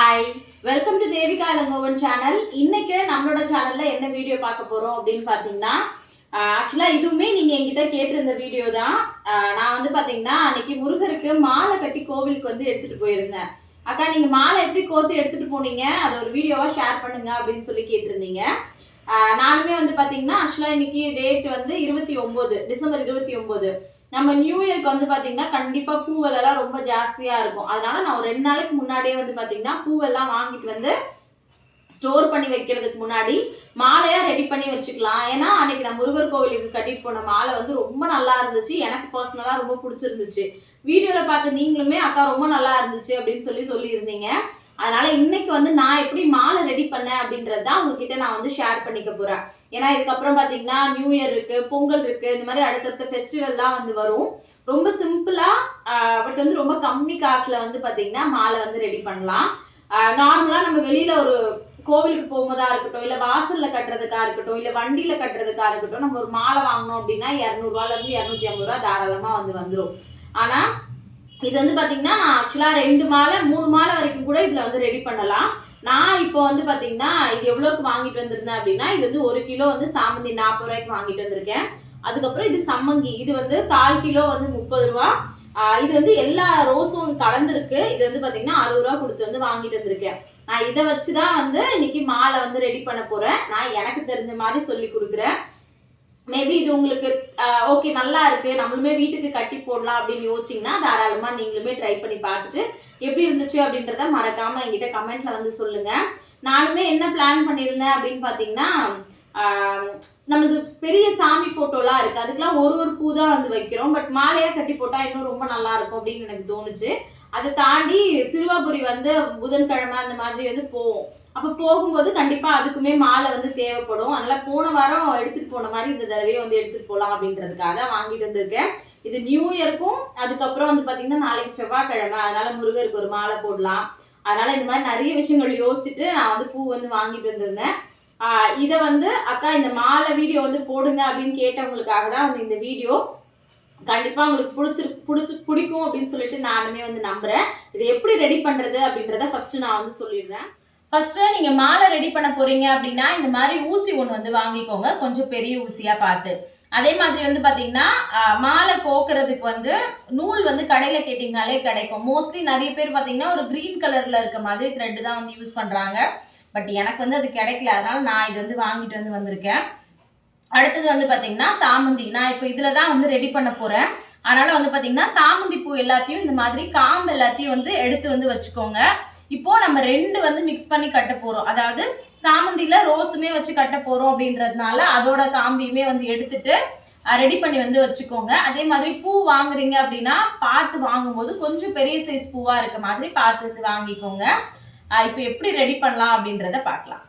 Hi welcome to Devika Ilangovan channel இன்னைக்கு நம்மளோட சேனல்ல என்ன வீடியோ பார்க்க போறோம் அப்படின்னு பார்த்தீங்கன்னா ஆக்சுவலா இதுவுமே நீங்க என்கிட்ட கேட்டிருந்த வீடியோ தான். நான் வந்து பாத்தீங்கன்னா அன்னைக்கு முருகருக்கு மாலை கட்டி கோவிலுக்கு வந்து எடுத்துட்டு போயிருந்தேன். அக்கா நீங்க மாலை எப்படி கோத்து எடுத்துட்டு போனீங்க? அதை ஒரு வீடியோவா ஷேர் பண்ணுங்க அப்படின்னு சொல்லி கேட்டிருந்தீங்க. நானுமே வந்து பாத்தீங்கன்னா ஆக்சுவலா இன்னைக்கு டேட் வந்து இருபத்தி ஒன்பது டிசம்பர் இருபத்தி ஒன்பது நம்ம நியூ இயர்க்கு வந்து பார்த்தீங்கன்னா கண்டிப்பாக பூவெல்லாம் ரொம்ப ஜாஸ்தியாக இருக்கும். அதனால நான் ஒரு ரெண்டு நாளைக்கு முன்னாடியே வந்து பார்த்தீங்கன்னா பூவெல்லாம் வாங்கிட்டு வந்து ஸ்டோர் பண்ணி வைக்கிறதுக்கு முன்னாடி மாலையாக ரெடி பண்ணி வச்சுக்கலாம். ஏன்னா அன்னைக்கு நான் முருகர் கோவிலுக்கு கட்டிட்டு போன மாலை வந்து ரொம்ப நல்லா இருந்துச்சு. எனக்கு பர்சனலாக ரொம்ப பிடிச்சிருந்துச்சு. வீடியோவில் பார்த்து நீங்களுமே அக்கா ரொம்ப நல்லா இருந்துச்சு அப்படின்னு சொல்லி சொல்லியிருந்தீங்க. அதனால இன்னைக்கு வந்து நான் எப்படி மாலை ரெடி பண்ணேன் அப்படின்றது தான் உங்ககிட்ட நான் வந்து ஷேர் பண்ணிக்க போறேன். ஏன்னா இதுக்கப்புறம் பாத்தீங்கன்னா நியூ இயர் இருக்கு பொங்கல் இருக்கு இந்த மாதிரி அடுத்தடுத்த ஃபெஸ்டிவல்லாம் வந்து வரும். ரொம்ப சிம்பிளா பட் வந்து ரொம்ப கம்மி காசுல வந்து பாத்தீங்கன்னா மாலை வந்து ரெடி பண்ணலாம். நார்மலா நம்ம வெளியில ஒரு கோவிலுக்கு போகும்போதா இருக்கட்டும் இல்ல வாசல்ல கட்டுறதுக்கா இருக்கட்டும் இல்ல வண்டியில கட்டுறதுக்கா இருக்கட்டும் நம்ம ஒரு மாலை வாங்கணும் அப்படின்னா இரநூறுவால இருந்து இரநூத்தி ஐம்பது ரூபா தாராளமா வந்து வந்துரும். ஆனா இது வந்து பார்த்தீங்கன்னா நான் ஆக்சுவலாக ரெண்டு மாலை மூணு மாலை வரைக்கும் கூட இதில் வந்து ரெடி பண்ணலாம். நான் இப்போ வந்து பார்த்தீங்கன்னா இது எவ்வளோக்கு வாங்கிட்டு வந்திருந்தேன் அப்படின்னா இது வந்து ஒரு கிலோ வந்து சாமந்தி நாற்பது ரூபாய்க்கு வாங்கிட்டு வந்திருக்கேன். அதுக்கப்புறம் இது சம்மங்கி இது வந்து கால் கிலோ வந்து முப்பது ரூபா. இது வந்து எல்லா ரோஸும் கலந்துருக்கு. இது வந்து பார்த்தீங்கன்னா அறுபது ரூபா கொடுத்து வந்து வாங்கிட்டு வந்திருக்கேன். நான் இதை வச்சு தான் வந்து இன்னைக்கு மாலை வந்து ரெடி பண்ண போகிறேன் நான் எனக்கு தெரிஞ்ச மாதிரி சொல்லி கொடுக்குறேன். மேபி இது உங்களுக்கு ஓகே நல்லா இருக்கு. நம்மளுமே வீட்டுக்கு கட்டி போடலாம் அப்படின்னு யோசிச்சிங்கன்னா தாராளமாக நீங்களுமே ட்ரை பண்ணி பார்த்துட்டு எப்படி இருந்துச்சு அப்படின்றத மறக்காம என்கிட்ட கமெண்ட்ல வந்து சொல்லுங்க. நானுமே என்ன பிளான் பண்ணியிருந்தேன் அப்படின்னு பார்த்தீங்கன்னா நம்மளது நமது பெரிய சாமி போட்டோலாம் இருக்கு. அதுக்கெல்லாம் ஒரு ஒரு பூ தான் வந்து வைக்கிறோம். பட் மாலையா கட்டி போட்டா இன்னும் ரொம்ப நல்லா இருக்கும் அப்படின்னு எனக்கு தோணுச்சு. அதை தாண்டி சிறுவாபுரி வந்து புதன்கிழமை அந்த மாதிரி வந்து போவோம். அப்போ போகும்போது கண்டிப்பாக அதுக்குமே மாலை வந்து தேவைப்படும். அதனால் போன வாரம் எடுத்துகிட்டு போன மாதிரி இந்த தடவையே வந்து எடுத்துகிட்டு போகலாம் அப்படின்றதுக்காக வாங்கிட்டு வந்திருக்கேன். இது நியூ இயருக்கும் அதுக்கப்புறம் வந்து பார்த்தீங்கன்னா நாளைக்கு செவ்வாய்க்கிழமை. அதனால் முருகருக்கு ஒரு மாலை போடலாம். அதனால் இந்த மாதிரி நிறைய விஷயங்கள் யோசிச்சுட்டு நான் வந்து பூ வந்து வாங்கிட்டு வந்திருந்தேன். இதை வந்து அக்கா இந்த மாலை வீடியோ வந்து போடுங்க அப்படின்னு கேட்டவங்களுக்காக தான் வந்து இந்த வீடியோ. கண்டிப்பாக உங்களுக்கு பிடிச்சிரு பிடிச்சி பிடிக்கும் அப்படின்னு சொல்லிட்டு நானுமே வந்து நம்புகிறேன் இதை எப்படி ரெடி பண்ணுறது அப்படின்றத ஃபஸ்ட்டு நான் வந்து சொல்லிடுறேன். ஃபர்ஸ்ட் நீங்க மாலை ரெடி பண்ண போறீங்க அப்படின்னா இந்த மாதிரி ஊசி ஒன்று வந்து வாங்கிக்கோங்க. கொஞ்சம் பெரிய ஊசியா பார்த்து. அதே மாதிரி வந்து பாத்தீங்கன்னா மாலை கோக்குறதுக்கு வந்து நூல் வந்து கடையில கேட்டிங்கனாலே கிடைக்கும். மோஸ்ட்லி நிறைய பேர் பாத்தீங்கன்னா ஒரு கிரீன் கலர்ல இருக்க மாதிரி த்ரெட் தான் வந்து யூஸ் பண்றாங்க. பட் எனக்கு வந்து அது கிடைக்கல. அதனால நான் இது வந்து வாங்கிட்டு வந்து வந்திருக்கேன். அடுத்தது வந்து பாத்தீங்கன்னா சாமந்தி. நான் இப்போ இதுல தான் வந்து ரெடி பண்ண போறேன். அதனால வந்து பாத்தீங்கன்னா சாமந்தி பூ எல்லாத்தையும் இந்த மாதிரி காம்பு எல்லாத்தையும் வந்து எடுத்து வந்து வச்சுக்கோங்க. இப்போ நம்ம ரெண்டு வந்து மிக்ஸ் பண்ணி கட்ட போறோம். அதாவது சாமந்தியில ரோஸுமே வச்சு கட்ட போறோம் அப்படின்றதுனால அதோட காம்பியுமே வந்து எடுத்துட்டு ரெடி பண்ணி வந்து வச்சுக்கோங்க. அதே மாதிரி பூ வாங்குறீங்க அப்படின்னா பார்த்து வாங்கும்போது கொஞ்சம் பெரிய சைஸ் பூவா இருக்க மாதிரி பார்த்து வாங்கிக்கோங்க. இப்போ எப்படி ரெடி பண்ணலாம் அப்படின்றத பார்க்கலாம்.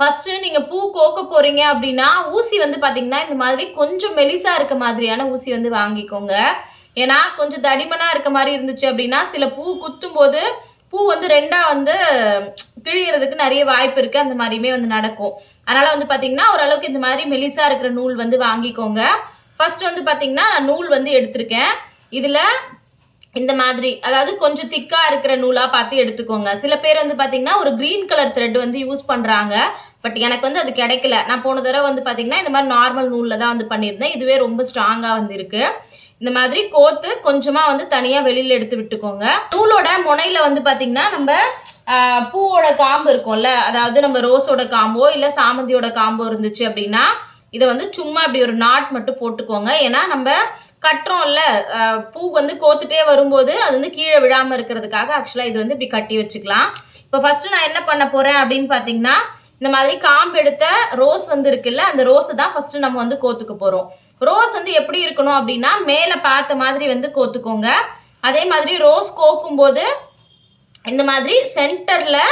ஃபஸ்ட்டு நீங்கள் பூ கோக்க போகிறீங்க அப்படின்னா ஊசி வந்து பார்த்தீங்கன்னா இந்த மாதிரி கொஞ்சம் மெலிசாக இருக்க மாதிரியான ஊசி வந்து வாங்கிக்கோங்க. ஏன்னா கொஞ்சம் தடிமனாக இருக்க மாதிரி இருந்துச்சு அப்படின்னா சில பூ குத்தும் போது பூ வந்து ரெண்டா வந்து கிழிகிறதுக்கு நிறைய வாய்ப்பு இருக்கு. அந்த மாதிரியுமே வந்து நடக்கும். அதனால வந்து பாத்தீங்கன்னா ஓரளவுக்கு இந்த மாதிரி மெலிசா இருக்கிற நூல் வந்து வாங்கிக்கோங்க. ஃபர்ஸ்ட் வந்து பாத்தீங்கன்னா நான் நூல் வந்து எடுத்திருக்கேன். இதுல இந்த மாதிரி அதாவது கொஞ்சம் திக்கா இருக்கிற நூலா பார்த்து எடுத்துக்கோங்க. சில பேர் வந்து பாத்தீங்கன்னா ஒரு கிரீன் கலர் த்ரெட் வந்து யூஸ் பண்றாங்க. பட் எனக்கு வந்து அது கிடைக்கல. நான் போன தடவை வந்து பாத்தீங்கன்னா இந்த மாதிரி நார்மல் நூல்ல தான் வந்து பண்ணியிருந்தேன். இதுவே ரொம்ப ஸ்ட்ராங்கா வந்து இருக்கு. இந்த மாதிரி கோத்து கொஞ்சமா வந்து தனியா வெளியில எடுத்து விட்டுக்கோங்க. நூலோட முனையில வந்து பாத்தீங்கன்னா நம்ம பூவோட காம்பு இருக்கும்ல அதாவது நம்ம ரோஸோட காம்போ இல்ல சாமந்தியோட காம்போ இருந்துச்சு அப்படின்னா இதை வந்து சும்மா அப்படி ஒரு நாட் மட்டும் போட்டுக்கோங்க. ஏன்னா நம்ம கட்டுறோம்ல பூ வந்து கோத்துட்டே வரும்போது அது வந்து கீழே விழாம இருக்கிறதுக்காக ஆக்சுவலா இது வந்து இப்படி கட்டி வச்சுக்கலாம். இப்போ ஃபர்ஸ்ட் நான் என்ன பண்ண போறேன் அப்படின்னு பாத்தீங்கன்னா இந்த மாதிரி காம்பு எடுத்த ரோஸ் வந்து இருக்குல்ல அந்த ரோஸை தான் ஃபர்ஸ்ட் நம்ம வந்து கோத்துக்க போறோம். ரோஸ் வந்து எப்படி இருக்கணும் அப்படின்னா மேலே பார்த்த மாதிரி வந்து கோத்துக்கோங்க. அதே மாதிரி ரோஸ் கோக்கும் போது இந்த மாதிரி சென்டரில்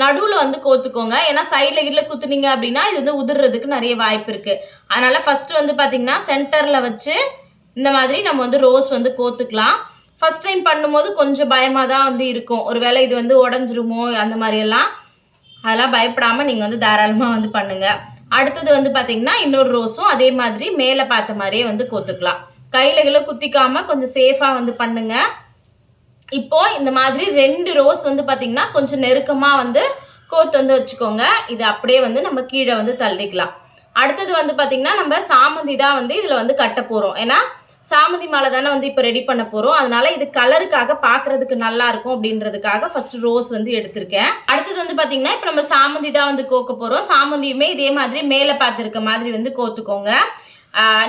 நடுவில் வந்து கோத்துக்கோங்க. ஏன்னா சைடில் கீழே குத்துனீங்க அப்படின்னா இது வந்து உதிர்றதுக்கு நிறைய வாய்ப்பு இருக்குது அதனால் ஃபஸ்ட்டு வந்து பார்த்திங்கன்னா சென்டரில் வச்சு இந்த மாதிரி நம்ம வந்து ரோஸ் வந்து கோத்துக்கலாம். ஃபஸ்ட் டைம் பண்ணும்போது கொஞ்சம் பயமாக தான் வந்து இருக்கும். ஒருவேளை இது வந்து உடஞ்சிருமோ அந்த மாதிரி எல்லாம். அதெல்லாம் பயப்படாமல் நீங்கள் வந்து தாராளமாக வந்து பண்ணுங்கள் அடுத்தது வந்து பார்த்தீங்கன்னா இன்னொரு ரோஸும் அதே மாதிரி மேலே பார்த்த மாதிரியே வந்து கோத்துக்கலாம். கையில் கீழே குத்திக்காம கொஞ்சம் சேஃபாக வந்து பண்ணுங்க. இப்போ இந்த மாதிரி ரெண்டு ரோஸ் வந்து பார்த்தீங்கன்னா கொஞ்சம் நெருக்கமாக வந்து கோத்து வந்து வச்சுக்கோங்க. இது அப்படியே வந்து நம்ம கீழே வந்து தள்ளிக்கலாம். அடுத்தது வந்து பார்த்தீங்கன்னா நம்ம சாமந்தி தான் வந்து இதில் வந்து கட்ட போகிறோம் ஏன்னா சாமந்தி மாலை தானே வந்து இப்போ ரெடி பண்ண போகிறோம் அதனால இது கலருக்காக பார்க்கறதுக்கு நல்லா இருக்கும் அப்படின்றதுக்காக ஃபர்ஸ்ட் ரோஸ் வந்து எடுத்திருக்கேன். அடுத்தது வந்து பார்த்தீங்கன்னா இப்போ நம்ம சாமந்தி தான் வந்து கோக்க போகிறோம் சாமந்தியுமே இதே மாதிரி மேலே பார்த்துருக்க மாதிரி வந்து கோத்துக்கோங்க.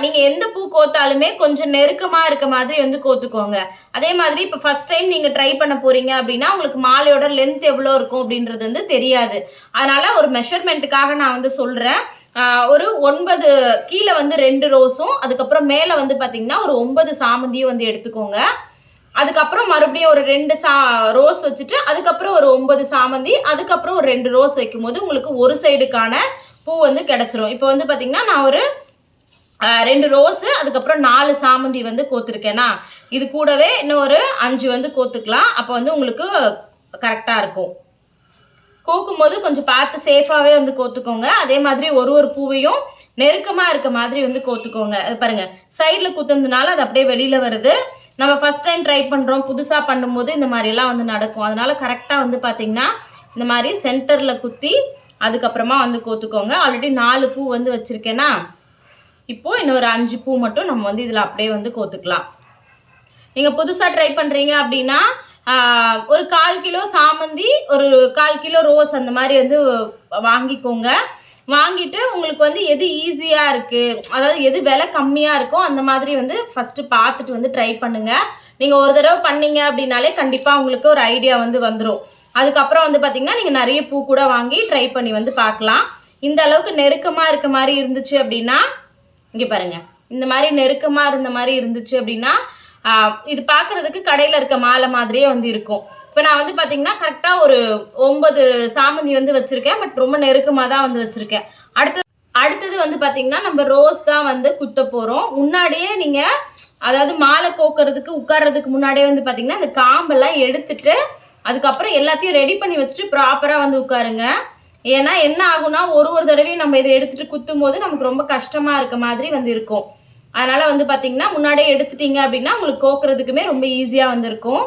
நீங்க எந்த பூ கோத்தாலுமே கொஞ்சம் நெருக்கமா இருக்க மாதிரி வந்து கோத்துக்கோங்க. அதே மாதிரி இப்போ ஃபர்ஸ்ட் டைம் நீங்க ட்ரை பண்ண போறீங்க அப்படின்னா உங்களுக்கு மாலையோட லென்த் எவ்வளோ இருக்கும் அப்படின்றது வந்து தெரியாது. அதனால ஒரு மெஷர்மெண்ட்டுக்காக நான் வந்து சொல்றேன். ஒரு ஒன்பது கீழே வந்து ரெண்டு ரோஸும் அதுக்கப்புறம் மேலே வந்து பார்த்தீங்கன்னா ஒரு ஒன்பது சாமந்தியும் வந்து எடுத்துக்கோங்க. அதுக்கப்புறம் மறுபடியும் ஒரு ரெண்டு சா ரோஸ் வச்சுட்டு அதுக்கப்புறம் ஒரு ஒன்பது சாமந்தி அதுக்கப்புறம் ஒரு ரெண்டு ரோஸ் வைக்கும்போது உங்களுக்கு ஒரு சைடுக்கான பூ வந்து கிடச்சிரும். இப்போ வந்து பார்த்தீங்கன்னா நான் ஒரு ரெண்டு ரோஸு அதுக்கப்புறம் நாலு சாமந்தி வந்து கோத்துருக்கேனா? இது கூடவே இன்னும் ஒரு அஞ்சு வந்து கோத்துக்கலாம். அப்போ வந்து உங்களுக்கு கரெக்டாக இருக்கும். கோக்கும் போது கொஞ்சம் பார்த்து சேஃபாகவே வந்து கோத்துக்கோங்க. அதே மாதிரி ஒரு ஒரு பூவையும் நெருக்கமாக இருக்க மாதிரி வந்து கோத்துக்கோங்க. அது பாருங்கள் சைடில் குத்துனதுனால அது அப்படியே வெளியில் வருது. நம்ம ஃபர்ஸ்ட் டைம் ட்ரை பண்ணுறோம் புதுசாக பண்ணும்போது இந்த மாதிரிலாம் வந்து நடக்கும். அதனால கரெக்டாக வந்து பார்த்தீங்கன்னா இந்த மாதிரி சென்டரில் குத்தி அதுக்கப்புறமா வந்து கோத்துக்கோங்க. ஆல்ரெடி நாலு பூ வந்து வச்சுருக்கேன்னா இப்போது இன்னொரு அஞ்சு பூ மட்டும் நம்ம வந்து இதில் அப்படியே வந்து கோத்துக்கலாம். நீங்கள் புதுசாக ட்ரை பண்ணுறீங்க அப்படின்னா ஒரு கால் கிலோ சாமந்தி ஒரு கால் கிலோ ரோஸ் அந்த மாதிரி வந்து வாங்கிக்கோங்க. வாங்கிட்டு உங்களுக்கு வந்து எது ஈஸியாக இருக்குது அதாவது எது விலை கம்மியாக இருக்கோ அந்த மாதிரி வந்து ஃபஸ்ட்டு பார்த்துட்டு வந்து ட்ரை பண்ணுங்கள் நீங்கள் ஒரு தடவை பண்ணீங்க அப்படின்னாலே கண்டிப்பாக உங்களுக்கு ஒரு ஐடியா வந்து வந்துடும் அதுக்கப்புறம் வந்து பார்த்தீங்கன்னா நீங்கள் நிறைய பூ கூட வாங்கி ட்ரை பண்ணி வந்து பார்க்கலாம். இந்த அளவுக்கு நெருக்கமாக இருக்க மாதிரி இருந்துச்சு அப்படின்னா இங்கே பாருங்க. இந்த மாதிரி நெருக்கமாக இருந்த மாதிரி இருந்துச்சு அப்படின்னா இது பார்க்குறதுக்கு கடையில் இருக்க மாலை மாதிரியே வந்து இருக்கும். இப்போ நான் வந்து பார்த்தீங்கன்னா கரெக்டாக ஒரு ஒன்பது சாமந்தி வந்து வச்சுருக்கேன். பட் ரொம்ப நெருக்கமாக தான் வந்து வச்சுருக்கேன். அடுத்து அடுத்தது வந்து பார்த்தீங்கன்னா நம்ம ரோஸ் தான் வந்து குத்த போகிறோம் முன்னாடியே நீங்கள் அதாவது மாலை கோக்கிறதுக்கு உட்கார்றதுக்கு முன்னாடியே வந்து பார்த்தீங்கன்னா அந்த காம்பெல்லாம் எடுத்துட்டு அதுக்கப்புறம் எல்லாத்தையும் ரெடி பண்ணி வச்சுட்டு ப்ராப்பராக வந்து உட்காருங்க. ஏன்னா என்ன ஆகும்னா ஒரு ஒரு தடவையும் நம்ம இதை எடுத்துட்டு குத்தும் போது நமக்கு ரொம்ப கஷ்டமா இருக்க மாதிரி வந்து இருக்கும் அதனால வந்து பாத்தீங்கன்னா முன்னாடியே எடுத்துட்டீங்க அப்படின்னா உங்களுக்கு கோக்குறதுக்குமே ரொம்ப ஈஸியா வந்திருக்கும்.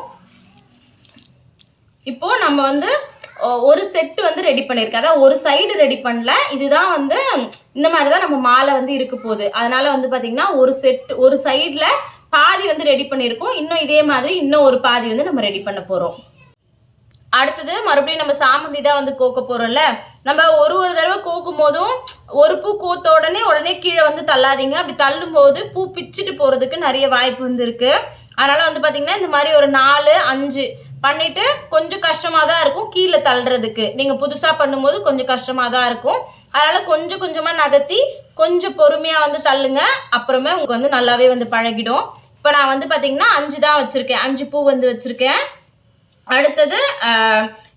இப்போது இப்போ நம்ம வந்து ஒ- ஒரு செட்டு வந்து ரெடி பண்ணியிருக்கேன் அதாவது ஒரு சைடு ரெடி பண்ணல. இதுதான் வந்து இந்த மாதிரி தான் நம்ம மாலை வந்து இருக்க போகுது. அதனால வந்து பார்த்திங்கன்னா ஒரு செட் ஒரு சைடில் பாதி வந்து ரெடி பண்ணியிருக்கோம். இன்னும் இதே மாதிரி இன்னும் ஒரு பாதி வந்து நம்ம ரெடி பண்ண போகிறோம் அடுத்தது மறுபடியும் நம்ம சாமந்தி தான் வந்து கோக்க போறோம்ல. நம்ம ஒரு ஒரு தடவை கோக்கும் போதும் ஒரு பூ கோத்த உடனே உடனே கீழே வந்து தள்ளாதீங்க. அப்படி தள்ளும் போது பூ பிச்சுட்டு போறதுக்கு நிறைய வாய்ப்பு வந்து இருக்கு. அதனால வந்து பாத்தீங்கன்னா இந்த மாதிரி ஒரு நாலு அஞ்சு பண்ணிட்டு கொஞ்சம் கஷ்டமா தான் இருக்கும் கீழே தள்ளுறதுக்கு. நீங்க புதுசா பண்ணும்போது கொஞ்சம் கஷ்டமா தான் இருக்கும். அதனால கொஞ்சம் கொஞ்சமா நகர்த்தி கொஞ்சம் பொறுமையா வந்து தள்ளுங்க. அப்புறமே உங்களுக்கு வந்து நல்லாவே வந்து பழகிடும். இப்போ நான் வந்து பார்த்தீங்கன்னா அஞ்சு தான் வச்சுருக்கேன். அஞ்சு பூ வந்து வச்சுருக்கேன். அடுத்தது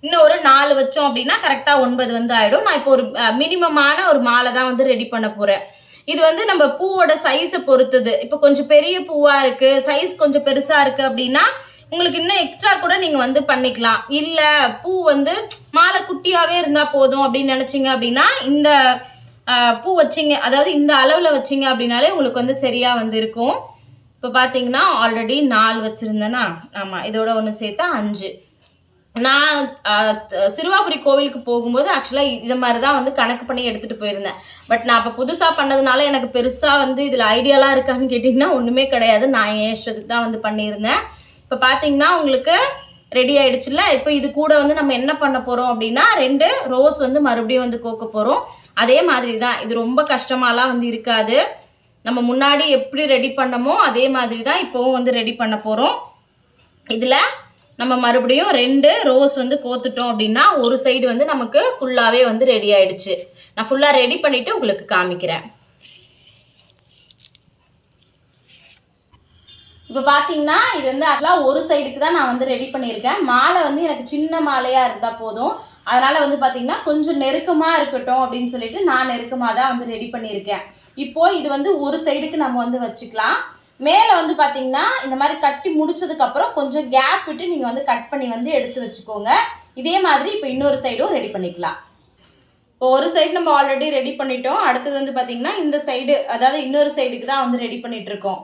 இன்னும் ஒரு நாலு வச்சோம் அப்படின்னா கரெக்டாக ஒன்பது வந்து ஆகிடும் நான் இப்போ ஒரு மினிமமான ஒரு மாலை தான் வந்து ரெடி பண்ண போகிறேன் இது வந்து நம்ம பூவோட சைஸை பொறுத்தது. இப்போ கொஞ்சம் பெரிய பூவாக இருக்குது சைஸ் கொஞ்சம் பெருசாக இருக்குது அப்படின்னா உங்களுக்கு இன்னும் எக்ஸ்ட்ரா கூட நீங்கள் வந்து பண்ணிக்கலாம். இல்லை பூ வந்து மாலை குட்டியாகவே இருந்தால் போதும் அப்படின்னு நினச்சிங்க அப்படின்னா இந்த பூ வச்சிங்க அதாவது இந்த அளவில் வச்சிங்க அப்படின்னாலே உங்களுக்கு வந்து சரியாக வந்து இருக்கும். இப்போ பார்த்தீங்கன்னா ஆல்ரெடி நாலு வச்சுருந்தேன்னா ஆமாம் இதோட ஒன்று சேர்த்தா அஞ்சு. நான் சிறுவாபுரி கோவிலுக்கு போகும்போது ஆக்சுவலாக இதை மாதிரி தான் வந்து கணக்கு பண்ணி எடுத்துகிட்டு போயிருந்தேன். பட் நான் அப்போ புதுசாக பண்ணதுனால எனக்கு பெருசாக வந்து இதில் ஐடியாலாம் இருக்கான்னு கேட்டிங்கன்னா ஒன்றுமே கிடையாது. நான் என் இஷ்டத்துக்கு தான் வந்து பண்ணியிருந்தேன். இப்போ பார்த்தீங்கன்னா உங்களுக்கு ரெடி ஆயிடுச்சுல்ல? இப்போ இது கூட வந்து நம்ம என்ன பண்ண போகிறோம் அப்படின்னா ரெண்டு ரோஸ் வந்து மறுபடியும் வந்து கோக்க போகிறோம் அதே மாதிரி தான் இது ரொம்ப கஷ்டமாலாம் வந்து இருக்காது. நம்ம முன்னாடி எப்படி ரெடி பண்ணமோ அதே மாதிரி தான் இப்போவும் வந்து ரெடி பண்ண போகிறோம் இதில் நம்ம மறுபடியும் ரெண்டு ரோஸ் வந்து கோத்துட்டோம் அப்படின்னா ஒரு சைடு வந்து நமக்கு ஃபுல்லாகவே வந்து ரெடி ஆயிடுச்சு. நான் ஃபுல்லாக ரெடி பண்ணிவிட்டு உங்களுக்கு காமிக்கிறேன். இப்போ பார்த்தீங்கன்னா இது வந்து அதெல்லாம் ஒரு சைடுக்கு தான் நான் வந்து ரெடி பண்ணியிருக்கேன். மாலை வந்து எனக்கு சின்ன மாலையாக இருந்தால் போதும். அதனால் வந்து பார்த்தீங்கன்னா கொஞ்சம் நெருக்கமாக இருக்கட்டும் அப்படின்னு சொல்லிட்டு நான் நெருக்கமாக தான் வந்து ரெடி பண்ணியிருக்கேன். இப்போது இது வந்து ஒரு சைடுக்கு நம்ம வந்து வச்சுக்கலாம். மேலே வந்து பார்த்தீங்கன்னா இந்த மாதிரி கட்டி முடிச்சதுக்கப்புறம் கொஞ்சம் கேப் விட்டு நீங்கள் வந்து கட் பண்ணி வந்து எடுத்து வச்சுக்கோங்க. இதே மாதிரி இப்போ இன்னொரு சைடும் ரெடி பண்ணிக்கலாம். இப்போ ஒரு சைடு நம்ம ஆல்ரெடி ரெடி பண்ணிட்டோம். அடுத்தது வந்து பார்த்தீங்கன்னா இந்த சைடு அதாவது இன்னொரு சைடுக்கு தான் வந்து ரெடி பண்ணிட்டு இருக்கோம்.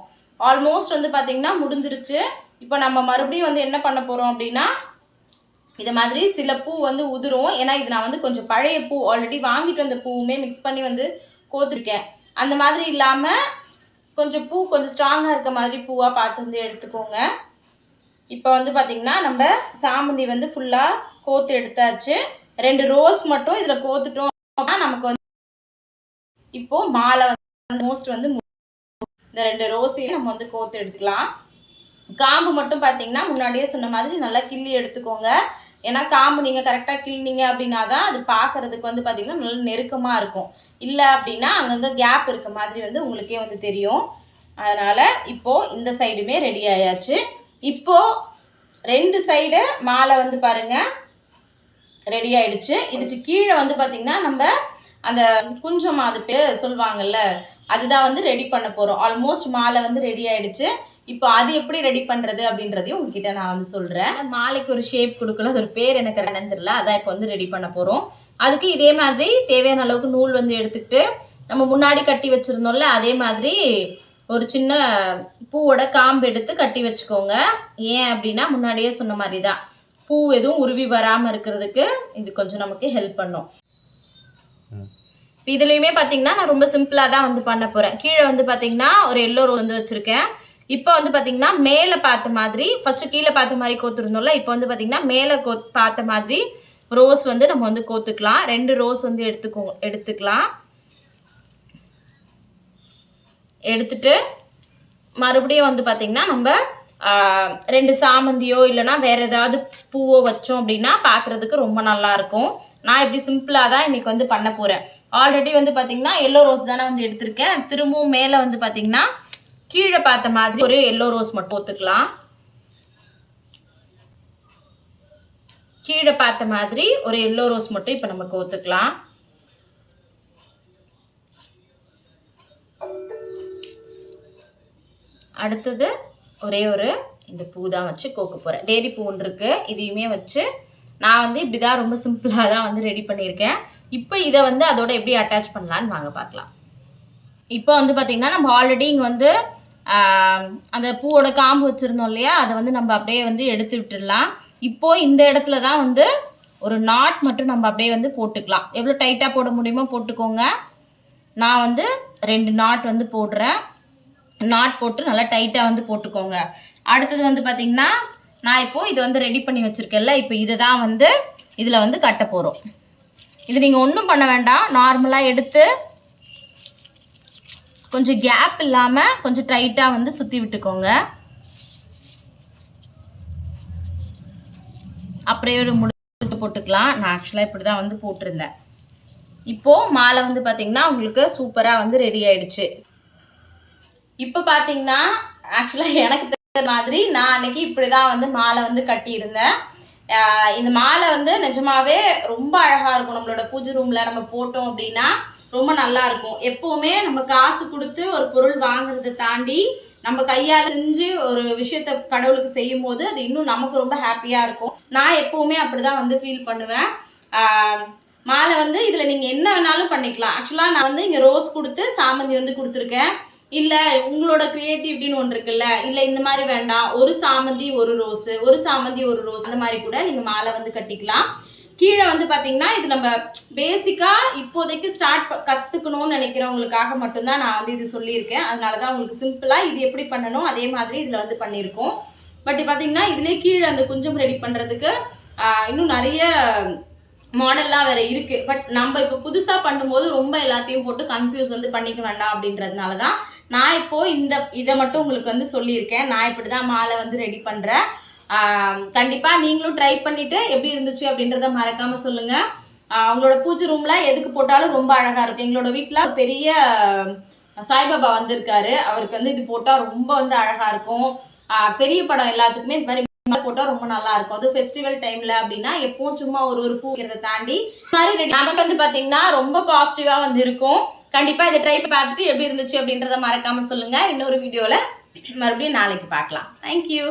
ஆல்மோஸ்ட் வந்து பார்த்தீங்கன்னா முடிஞ்சிருச்சு. இப்போ நம்ம மறுபடியும் வந்து என்ன பண்ண போகிறோம் அப்படின்னா இது மாதிரி சில பூ வந்து உதிரும். ஏன்னா இது நான் வந்து கொஞ்சம் பழைய பூ ஆல்ரெடி வாங்கிட்டு வந்த பூவுமே மிக்ஸ் பண்ணி வந்து கோத்துருக்கேன். அந்த மாதிரி இல்லாமல் கொஞ்சம் பூ கொஞ்சம் ஸ்ட்ராங்காக இருக்க மாதிரி பூவாக பார்த்து வந்து எடுத்துக்கோங்க. இப்போ வந்து பார்த்திங்கன்னா நம்ம சாமந்தி வந்து ஃபுல்லாக கோத்து எடுத்தாச்சு. ரெண்டு ரோஸ் மட்டும் இதில் கோத்துட்டோம் நமக்கு வந்து இப்போது மாலை வந்து மோஸ்ட் வந்து இந்த ரெண்டு ரோஸையும் நம்ம வந்து கோத்து எடுத்துக்கலாம். காம்பு மட்டும் பார்த்தீங்கன்னா முன்னாடியே சொன்ன மாதிரி நல்லா கிள்ளி எடுத்துக்கோங்க. ஏன்னா காம்பு நீங்கள் கரெக்டாக கிள்னிங்க அப்படின்னா தான் அது பார்க்கறதுக்கு வந்து பார்த்தீங்கன்னா நல்ல நெருக்கமாக இருக்கும். இல்லை அப்படின்னா அங்கங்கே கேப் இருக்க மாதிரி வந்து உங்களுக்கே வந்து தெரியும். அதனால் இப்போது இந்த சைடுமே ரெடி ஆயாச்சு. இப்போது ரெண்டு சைடு மாலை வந்து பாருங்க ரெடி ஆயிடுச்சு. இதுக்கு கீழே வந்து பார்த்தீங்கன்னா நம்ம அந்த குஞ்சம் அது பேர் சொல்லுவாங்கல்ல அதுதான் வந்து ரெடி பண்ண போகிறோம் ஆல்மோஸ்ட் மாலை வந்து ரெடி ஆயிடுச்சு. இப்போ அது எப்படி ரெடி பண்ணுறது அப்படின்றதையும் உங்ககிட்ட நான் வந்து சொல்கிறேன் மாலைக்கு ஒரு ஷேப் கொடுக்கல அது ஒரு பேர் எனக்கு தெரியல. அதான் இப்போ வந்து ரெடி பண்ண போகிறோம் அதுக்கு இதே மாதிரி தேவையான அளவுக்கு நூல் வந்து எடுத்துக்கிட்டு நம்ம முன்னாடி கட்டி வச்சுருந்தோம்ல அதே மாதிரி ஒரு சின்ன பூவோட காம்பு எடுத்து கட்டி வச்சுக்கோங்க. ஏன் அப்படின்னா முன்னாடியே சொன்ன மாதிரி தான் பூ எதுவும் உருவி வராமல் இருக்கிறதுக்கு இது கொஞ்சம் நமக்கு ஹெல்ப் பண்ணும். இதுலேயுமே பார்த்தீங்கன்னா நான் ரொம்ப சிம்பிளாக தான் வந்து பண்ண போகிறேன் கீழே வந்து பார்த்தீங்கன்னா ஒரு எல்லோ ரோஸ் வந்து வச்சுருக்கேன். இப்போ வந்து பார்த்தீங்கன்னா மேலே பார்த்த மாதிரி ஃபர்ஸ்ட் கீழே பார்த்த மாதிரி கோத்துருந்தோம்ல இப்போ வந்து பார்த்தீங்கன்னா மேலே கோ பார்த்த மாதிரி ரோஸ் வந்து நம்ம வந்து கோத்துக்கலாம். ரெண்டு ரோஸ் வந்து எடுத்துக்கோ எடுத்துக்கலாம். எடுத்துட்டு மறுபடியும் வந்து பார்த்திங்கன்னா நம்ம ரெண்டு சாமந்தியோ இல்லைன்னா வேற ஏதாவது பூவோ வச்சோம் அப்படின்னா பார்க்குறதுக்கு ரொம்ப நல்லா இருக்கும். நான் இப்படி சிம்பிளாக தான் இன்னைக்கு வந்து பண்ண போகிறேன் ஆல்ரெடி வந்து பார்த்தீங்கன்னா எல்லோ ரோஸ் தானே வந்து எடுத்திருக்கேன். திரும்பவும் மேலே வந்து பார்த்தீங்கன்னா கீழே பார்த்த மாதிரி ஒரு எல்லோ ரோஸ் மட்டும் ஒத்துக்கலாம். கீழே பார்த்த மாதிரி ஒரு எல்லோ ரோஸ் மட்டும் இப்போ நமக்கு ஒத்துக்கலாம். அடுத்தது ஒரே ஒரு இந்த பூ தான் வச்சு கோக்க போகிறேன் டேரி பூ ஒன்று இருக்குது இதையுமே வச்சு நான் வந்து இப்படி தான் ரொம்ப சிம்பிளாக தான் வந்து ரெடி பண்ணியிருக்கேன். இப்போ இதை வந்து அதோட எப்படி அட்டாச் பண்ணலான்னு வாங்க பார்க்கலாம். இப்போ வந்து பார்த்திங்கன்னா நம்ம ஆல்ரெடி இங்கே வந்து அந்த பூவோட காம்பு வச்சுருந்தோம் இல்லையா? அதை வந்து நம்ம அப்படியே வந்து எடுத்து விட்டுடலாம். இப்போது இந்த இடத்துல தான் வந்து ஒரு நாட் மட்டும் நம்ம அப்படியே வந்து போட்டுக்கலாம். எவ்வளோ டைட்டாக போட முடியுமோ போட்டுக்கோங்க. நான் வந்து ரெண்டு நாட் வந்து போடுறேன். நாட் போட்டு நல்லா டைட்டாக வந்து போட்டுக்கோங்க. அடுத்தது வந்து பார்த்திங்கன்னா நான் இப்போது இதை வந்து ரெடி பண்ணி வச்சுருக்கேன்ல. இப்போ இதை தான் வந்து இதில் வந்து கட்ட போகிறோம் இது நீங்கள் ஒன்றும் பண்ண வேண்டாம். நார்மலாக எடுத்து கொஞ்சம் கேப் இல்லாமல் கொஞ்சம் டைட்டாக வந்து சுற்றி விட்டுக்கோங்க. அப்படியே ஒரு முடித்து போட்டுக்கலாம். நான் ஆக்சுவலாக இப்படி தான் வந்து போட்டிருந்தேன். இப்போது மாலை வந்து பார்த்திங்கன்னா உங்களுக்கு சூப்பராக வந்து ரெடி ஆயிடுச்சு. இப்போ பார்த்தீங்கன்னா ஆக்சுவலாக எனக்கு தெரிஞ்ச மாதிரி நான் அன்னைக்கு இப்படி தான் வந்து மாலை வந்து கட்டியிருந்தேன். இந்த மாலை வந்து நிஜமாவே ரொம்ப அழகாக இருக்கும். நம்மளோட பூஜை ரூமில் நம்ம போட்டோம் அப்படின்னா ரொம்ப நல்லா இருக்கும். எப்போவுமே நம்ம காசு கொடுத்து ஒரு பொருள் வாங்குறதை தாண்டி நம்ம கையால் செஞ்சு ஒரு விஷயத்த கடவுளுக்கு செய்யும் போது அது இன்னும் நமக்கு ரொம்ப ஹாப்பியாக இருக்கும். நான் எப்போவுமே அப்படிதான் வந்து ஃபீல் பண்ணுவேன். மாலை வந்து இதில் நீங்கள் என்ன வேணாலும் பண்ணிக்கலாம். ஆக்சுவலாக நான் வந்து இங்கே ரோஸ் கொடுத்து சாமந்தி வந்து கொடுத்துருக்கேன். இல்லை உங்களோட க்ரியேட்டிவிட்டின்னு ஒன்று இருக்குல்ல? இல்லை இந்த மாதிரி வேண்டாம். ஒரு சாமந்தி ஒரு ரோஸு ஒரு சாமந்தி ஒரு ரோஸ் அந்த மாதிரி கூட நீங்கள் மாலை வந்து கட்டிக்கலாம். கீழே வந்து பார்த்தீங்கன்னா இது நம்ம பேசிக்காக இப்போதைக்கு ஸ்டார்ட் கற்றுக்கணும்னு நினைக்கிறவங்களுக்காக மட்டும்தான் நான் வந்து இது சொல்லியிருக்கேன். அதனால தான் உங்களுக்கு சிம்பிளாக இது எப்படி பண்ணணும் அதே மாதிரி இதில் வந்து பண்ணியிருக்கோம். பட் பார்த்தீங்கன்னா இதுலேயே கீழே அந்த குஞ்சம் ரெடி பண்ணுறதுக்கு இன்னும் நிறைய மாடல்லாம் வேறு இருக்குது பட் நம்ம இப்போ புதுசாக பண்ணும்போது ரொம்ப எல்லாத்தையும் போட்டு கன்ஃபியூஸ் வந்து பண்ணிக்க வேண்டாம் அப்படின்றதுனால தான் நான் இப்போது இந்த இதை மட்டும் உங்களுக்கு வந்து சொல்லியிருக்கேன். நான் இப்படி தான் மாலை வந்து ரெடி பண்ணுறேன் கண்டிப்பாக நீங்களும் ட்ரை பண்ணிட்டு எப்படி இருந்துச்சு அப்படின்றத மறக்காமல் சொல்லுங்கள் அவங்களோட பூஜை ரூம்ல எதுக்கு போட்டாலும் ரொம்ப அழகா இருக்கும். எங்களோட வீட்டில் பெரிய சாய்பாபா வந்திருக்காரு. அவருக்கு வந்து இது போட்டால் ரொம்ப வந்து அழகா இருக்கும். பெரிய படம் எல்லாத்துக்குமே இது மாதிரி போட்டால் ரொம்ப நல்லா இருக்கும். அது ஃபெஸ்டிவல் டைம்ல அப்படின்னா எப்பவும் சும்மா ஒரு ஒரு பூ தாண்டி மாதிரி நமக்கு வந்து பார்த்தீங்கன்னா ரொம்ப பாசிட்டிவா வந்து இருக்கும். கண்டிப்பா இதை ட்ரை பார்த்துட்டு எப்படி இருந்துச்சு அப்படின்றத மறக்காம சொல்லுங்க. இன்னொரு வீடியோல மறுபடியும் நாளைக்கு பார்க்கலாம். தேங்க்யூ